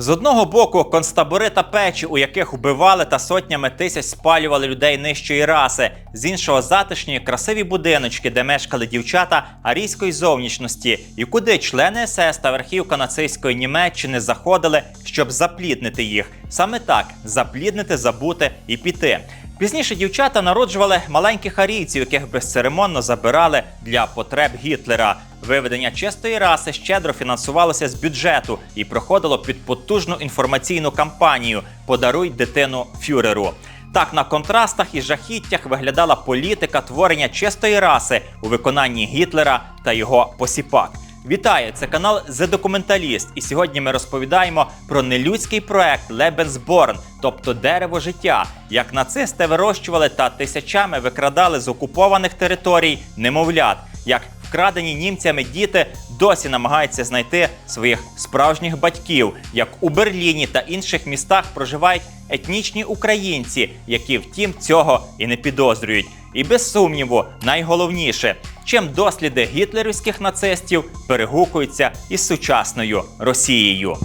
З одного боку, концтабори та печі, у яких убивали та сотнями тисяч спалювали людей нижчої раси, з іншого затишні красиві будиночки, де мешкали дівчата арійської зовнішності, і куди члени СС та верхівка нацистської Німеччини заходили, щоб запліднити їх. Саме так запліднити, забути і піти. Пізніше дівчата народжували маленьких арійців, яких безцеремонно забирали для потреб Гітлера. Виведення чистої раси щедро фінансувалося з бюджету і проходило під потужну інформаційну кампанію Подаруй дитину фюреру. Так на контрастах і жахіттях виглядала політика творення чистої раси у виконанні Гітлера та його посіпак. Вітаю! Це канал The Documentalist, і сьогодні ми розповідаємо про нелюдський проект Lebensborn, тобто дерево життя, як нацисти вирощували та тисячами викрадали з окупованих територій немовлят, як вкрадені німцями діти досі намагаються знайти своїх справжніх батьків, як у Берліні та інших містах проживають етнічні українці, які втім цього і не підозрюють. І без сумніву, найголовніше, чим досліди гітлерівських нацистів перегукуються із сучасною Росією.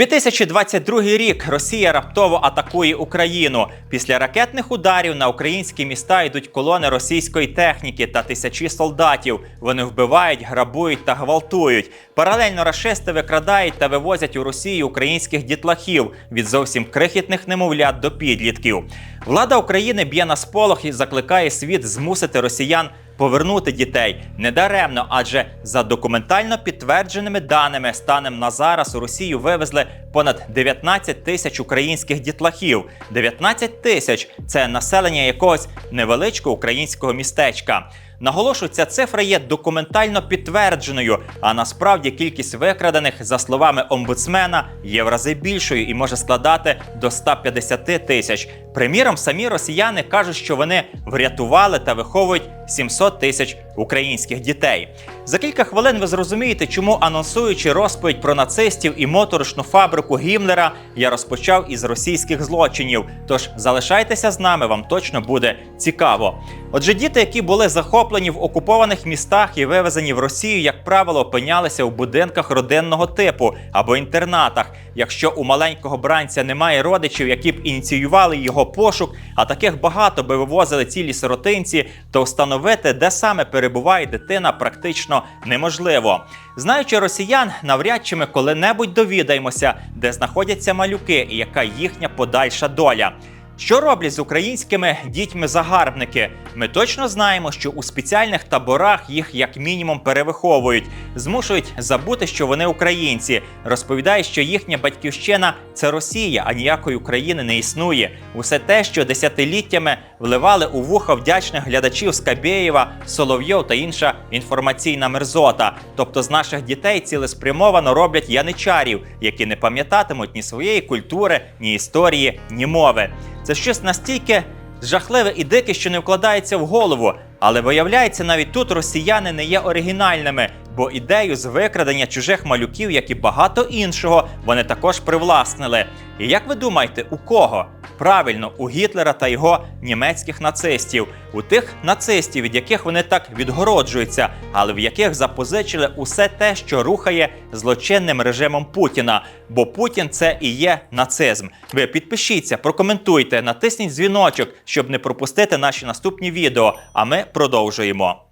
2022 рік Росія раптово атакує Україну. Після ракетних ударів на українські міста йдуть колони російської техніки та тисячі солдатів. Вони вбивають, грабують та гвалтують. Паралельно рашисти викрадають та вивозять у Росію українських дітлахів від зовсім крихітних немовлят до підлітків. Влада України б'є на сполох і закликає світ змусити росіян повернути дітей недаремно, адже за документально підтвердженими даними станом на зараз у Росію вивезли понад 19 тисяч українських дітлахів. 19 тисяч це населення якогось невеличкого українського містечка. Наголошую, ця цифра є документально підтвердженою, а насправді кількість викрадених, за словами омбудсмена, є в рази більшою і може складати до 150 тисяч. Приміром, самі росіяни кажуть, що вони врятували та виховують 700 тисяч українських дітей. За кілька хвилин ви зрозумієте, чому анонсуючи розповідь про нацистів і моторошну фабрику Гімлера, я розпочав із російських злочинів. Тож залишайтеся з нами, вам точно буде цікаво. Отже, діти, які були захоплені в окупованих містах і вивезені в Росію, як правило, опинялися у будинках родинного типу або інтернатах. Якщо у маленького бранця немає родичів, які б ініціювали його пошук, а таких багато би вивозили цілі сиротинці, то встановити, де саме перебуває дитина, практично неможливо. Знаючи росіян, навряд чи ми коли-небудь довідаємося, де знаходяться малюки і яка їхня подальша доля. Що роблять з українськими дітьми-загарбники? Ми точно знаємо, що у спеціальних таборах їх як мінімум перевиховують, змушують забути, що вони українці. Розповідають, що їхня батьківщина це Росія, а ніякої України не існує. Усе те, що десятиліттями вливали у вуха вдячних глядачів Скабєєва, Соловйов та інша інформаційна мерзота. Тобто з наших дітей цілеспрямовано роблять яничарів, які не пам'ятатимуть ні своєї культури, ні історії, ні мови. Це щось настільки жахливе і дике, що не вкладається в голову. Але виявляється, навіть тут росіяни не є оригінальними, бо ідею з викрадення чужих малюків, як і багато іншого, вони також привласнили. І як ви думаєте, у кого? Правильно, у Гітлера та його німецьких нацистів, у тих нацистів, від яких вони так відгороджуються, але в яких запозичили усе те, що рухає злочинним режимом Путіна. Бо Путін це і є нацизм. Ви підпишіться, прокоментуйте, натисніть дзвіночок, щоб не пропустити наші наступні відео. А ми продовжуємо.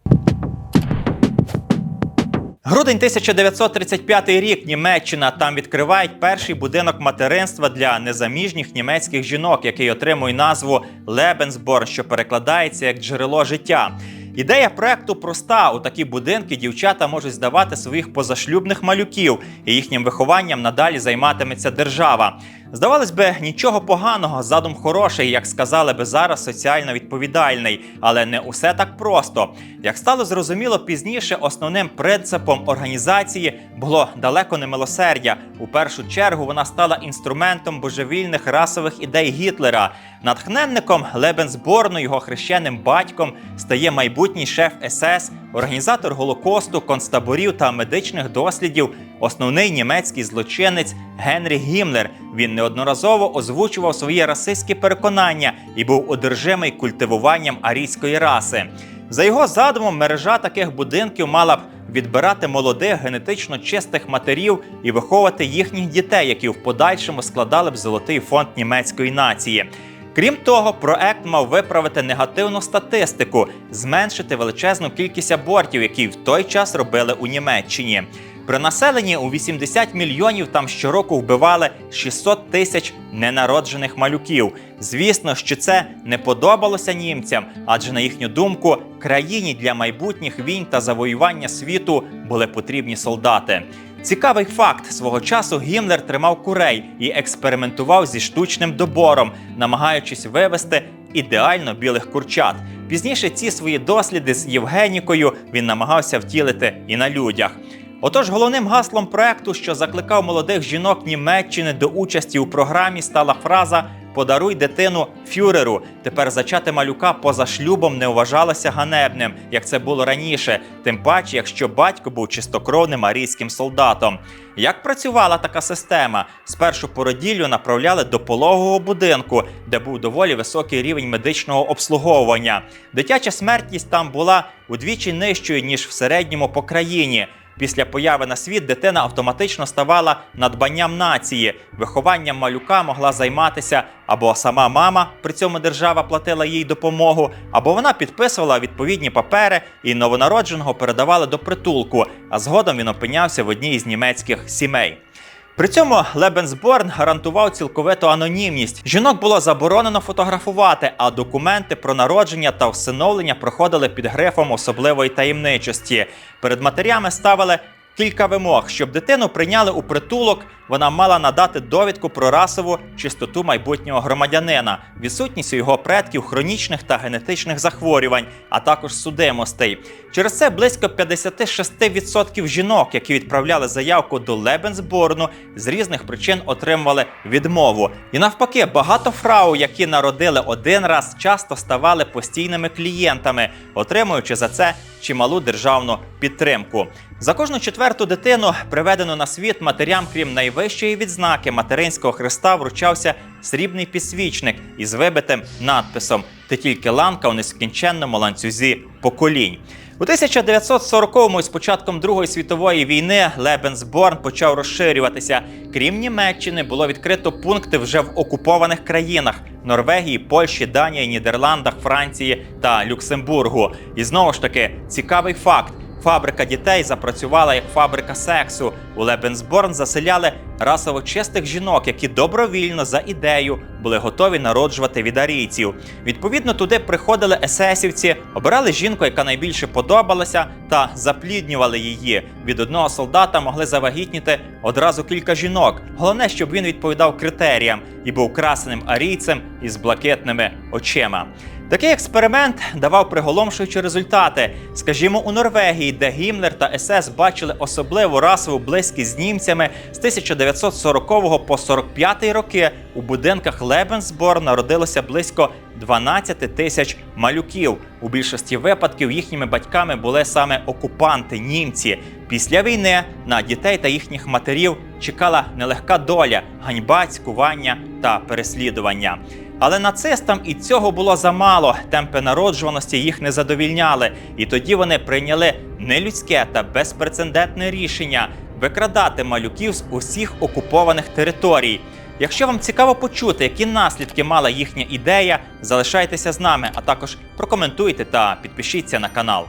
Грудень 1935 рік Німеччина там відкривають перший будинок материнства для незаміжніх німецьких жінок, який отримує назву Лебенсборн, що перекладається як джерело життя. Ідея проекту проста: у такі будинки дівчата можуть здавати своїх позашлюбних малюків, і їхнім вихованням надалі займатиметься держава. Здавалось би, нічого поганого, задум хороший, як сказали би зараз, соціально відповідальний, але не усе так просто. Як стало зрозуміло пізніше, основним принципом організації було далеко не милосердя. У першу чергу вона стала інструментом божевільних расових ідей Гітлера. Натхненником Лебенсборну, його хрещеним батьком, стає майбутній шеф СС, організатор Голокосту, концтаборів та медичних дослідів, основний німецький злочинець Генрі Гімлер. Він неодноразово озвучував свої расистські переконання і був одержимий культивуванням арійської раси. За його задумом, мережа таких будинків мала б відбирати молодих генетично чистих матерів і виховувати їхніх дітей, які в подальшому складали б золотий фонд німецької нації. Крім того, проект мав виправити негативну статистику, зменшити величезну кількість абортів, які в той час робили у Німеччині. При населенні у 80 мільйонів там щороку вбивали 600 тисяч ненароджених малюків. Звісно, що це не подобалося німцям, адже на їхню думку країні для майбутніх війн та завоювання світу були потрібні солдати. Цікавий факт: свого часу Гімлер тримав курей і експериментував зі штучним добором, намагаючись вивести ідеально білих курчат. Пізніше ці свої досліди з Євгенікою він намагався втілити і на людях. Отож, головним гаслом проекту, що закликав молодих жінок Німеччини до участі у програмі, стала фраза Подаруй дитину фюреру. Тепер зачати малюка поза шлюбом не вважалося ганебним, як це було раніше, тим паче, якщо батько був чистокровним арійським солдатом. Як працювала така система? Спершу породіллю направляли до пологового будинку, де був доволі високий рівень медичного обслуговування. Дитяча смертність там була удвічі нижчою ніж в середньому по країні. Після появи на світ дитина автоматично ставала надбанням нації. Вихованням малюка могла займатися або сама мама, при цьому держава платила їй допомогу, або вона підписувала відповідні папери і новонародженого передавали до притулку, а згодом він опинявся в одній із німецьких сімей. При цьому Лебенсборн гарантував цілковиту анонімність. Жінок було заборонено фотографувати, а документи про народження та всиновлення проходили під грифом особливої таємничості. Перед матерями ставили кілька вимог, щоб дитину прийняли у притулок. Вона мала надати довідку про расову чистоту майбутнього громадянина, відсутність у його предків хронічних та генетичних захворювань, а також судимостей. Через це близько 56% жінок, які відправляли заявку до Лебенсборну, з різних причин отримували відмову. І навпаки, багато фрау, які народили один раз, часто ставали постійними клієнтами, отримуючи за це чималу державну підтримку. За кожну четверту дитину, приведену на світ матерям, крім найвищої відзнаки материнського хреста, вручався срібний підсвічник із вибитим надписом Ти тільки ланка у нескінченному ланцюзі поколінь. У 1940-му з початком Другої світової війни Лебенсборн почав розширюватися. Крім Німеччини, було відкрито пункти вже в окупованих країнах Норвегії, Польщі, Данії, Нідерландах, Франції та Люксембургу. І знову ж таки цікавий факт. Фабрика дітей запрацювала як фабрика сексу. У Лебенсборн заселяли расово чистих жінок, які добровільно за ідею були готові народжувати від арійців. Відповідно, туди приходили есесівці, обирали жінку, яка найбільше подобалася, та запліднювали її. Від одного солдата могли завагітніти одразу кілька жінок. Головне, щоб він відповідав критеріям і був красеним арійцем із блакитними очима. Такий експеримент давав приголомшуючі результати. Скажімо, у Норвегії, де Гімлер та СС бачили особливу расову близькість з німцями з 1940 по 45 роки у будинках Лебенсбор народилося близько 12 тисяч малюків. У більшості випадків їхніми батьками були саме окупанти, німці. Після війни на дітей та їхніх матерів чекала нелегка доля, ганьба, цькування та переслідування. Але нацистам і цього було замало. Темпи народжуваності їх не задовільняли, і тоді вони прийняли нелюдське та безпрецедентне рішення викрадати малюків з усіх окупованих територій. Якщо вам цікаво почути, які наслідки мала їхня ідея, залишайтеся з нами, а також прокоментуйте та підпишіться на канал.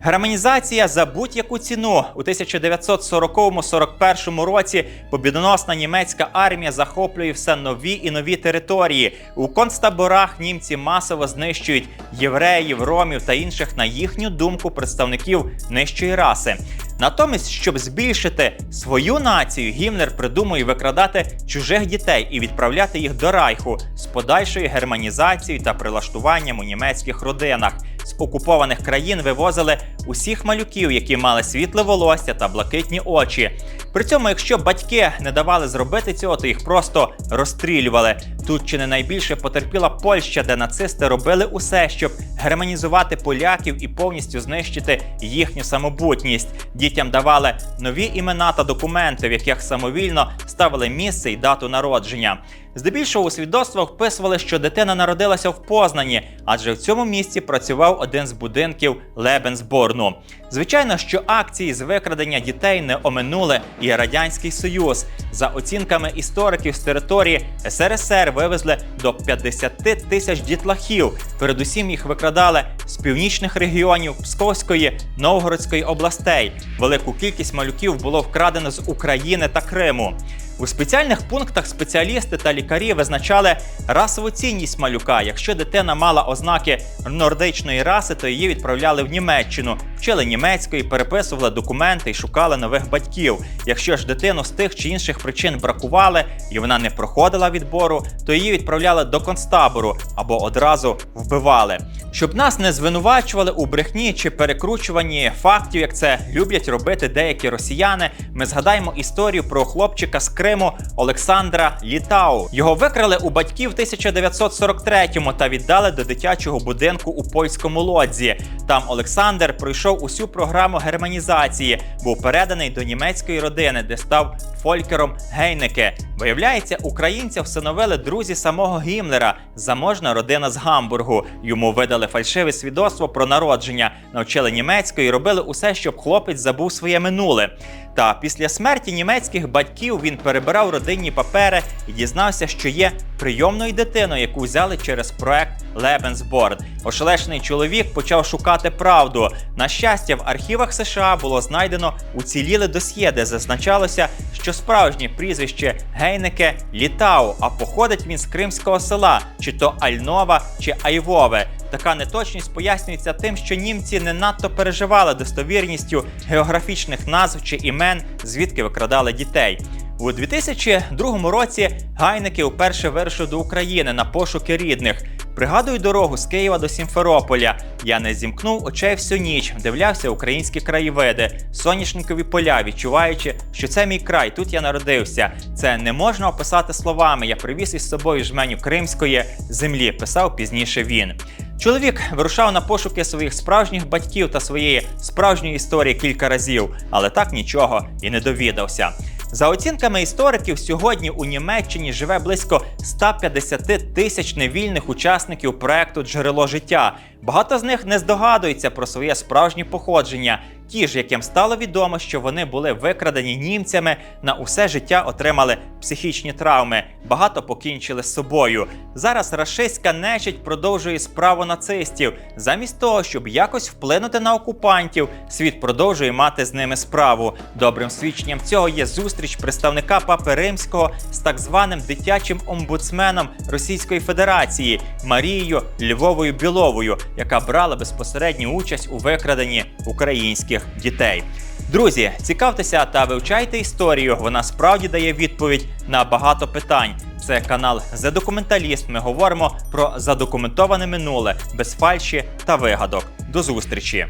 Германізація за будь-яку ціну у 1940-41 році побідоносна німецька армія захоплює все нові і нові території. У концтаборах німці масово знищують євреїв, ромів та інших, на їхню думку, представників нижчої раси. Натомість, щоб збільшити свою націю, Гімлер придумує викрадати чужих дітей і відправляти їх до райху з подальшою германізацією та прилаштуванням у німецьких родинах. З окупованих країн вивозили усіх малюків, які мали світле волосся та блакитні очі. При цьому, якщо батьки не давали зробити цього, то їх просто розстрілювали. Тут чи не найбільше потерпіла Польща, де нацисти робили усе, щоб германізувати поляків і повністю знищити їхню самобутність. Дітям давали нові імена та документи, в яких самовільно ставили місце і дату народження. Здебільшого у свідоцтвах вписували, що дитина народилася в Познані, адже в цьому місці працював один з будинків Лебенсборну. Звичайно, що акції з викрадення дітей не оминули і Радянський Союз. За оцінками істориків з території СРСР вивезли до 50 тисяч дітлахів. Передусім їх викрадали з північних регіонів Псковської, Новгородської областей. Велику кількість малюків було вкрадено з України та Криму. У спеціальних пунктах спеціалісти та лікарі визначали расову цінність малюка. Якщо дитина мала ознаки нордичної раси, то її відправляли в Німеччину, вчили німецької, переписували документи і шукали нових батьків. Якщо ж дитину з тих чи інших причин бракували і вона не проходила відбору, то її відправляли до концтабору або одразу вбивали. Щоб нас не звинувачували у брехні чи перекручуванні фактів, як це люблять робити деякі росіяни, ми згадаємо історію про хлопчика з Криму Олександра Літау. Його викрали у батьків 1943-му та віддали до дитячого будинку у польському лодзі. Там Олександр пройшов усю програму германізації, був переданий до німецької родини, де став фолькером Гейнеке. Виявляється, українця всиновили друзі самого Гімлера, заможна родина з Гамбургу. Йому видали фальшиве свідоцтво про народження, навчили німецької робили усе, щоб хлопець забув своє минуле. Та після смерті німецьких батьків він перебирав родинні папери і дізнався, що є прийомною дитиною, яку взяли через проект Lebensborn. Ошелешений чоловік почав шукати правду. На щастя, в архівах США було знайдено уціліле досьє, де зазначалося, що справжнє прізвище Гейнеке Літау, а походить він з кримського села, чи то Альнова, чи Айвове. Така неточність пояснюється тим, що німці не надто переживали достовірністю географічних назв чи імен, звідки викрадали дітей. У 2002 році гайники вперше вирушив до України на пошуки рідних. Пригадую дорогу з Києва до Сімферополя. Я не зімкнув очей всю ніч, дивлявся українські краєвиди, соняшникові поля, відчуваючи, що це мій край, тут я народився. Це не можна описати словами. Я привіз із собою жменю кримської землі, писав пізніше він. Чоловік вирушав на пошуки своїх справжніх батьків та своєї справжньої історії кілька разів, але так нічого і не довідався. За оцінками істориків, сьогодні у Німеччині живе близько 150 тисяч невільних учасників проекту Джерело життя. Багато з них не здогадуються про своє справжнє походження. Ті ж, яким стало відомо, що вони були викрадені німцями, на усе життя отримали психічні травми, багато покінчили з собою. Зараз рашистська нечить продовжує справу нацистів. Замість того, щоб якось вплинути на окупантів, світ продовжує мати з ними справу. Добрим свідченням цього є зустріч представника Папи Римського з так званим дитячим омбудсменом Російської Федерації Марією Львовою Біловою, яка брала безпосередню участь у викраденні українських дітей. Друзі, цікавтеся та вивчайте історію. Вона справді дає відповідь на багато питань. Це канал The Документаліст. Ми говоримо про задокументоване минуле без фальші та вигадок. До зустрічі!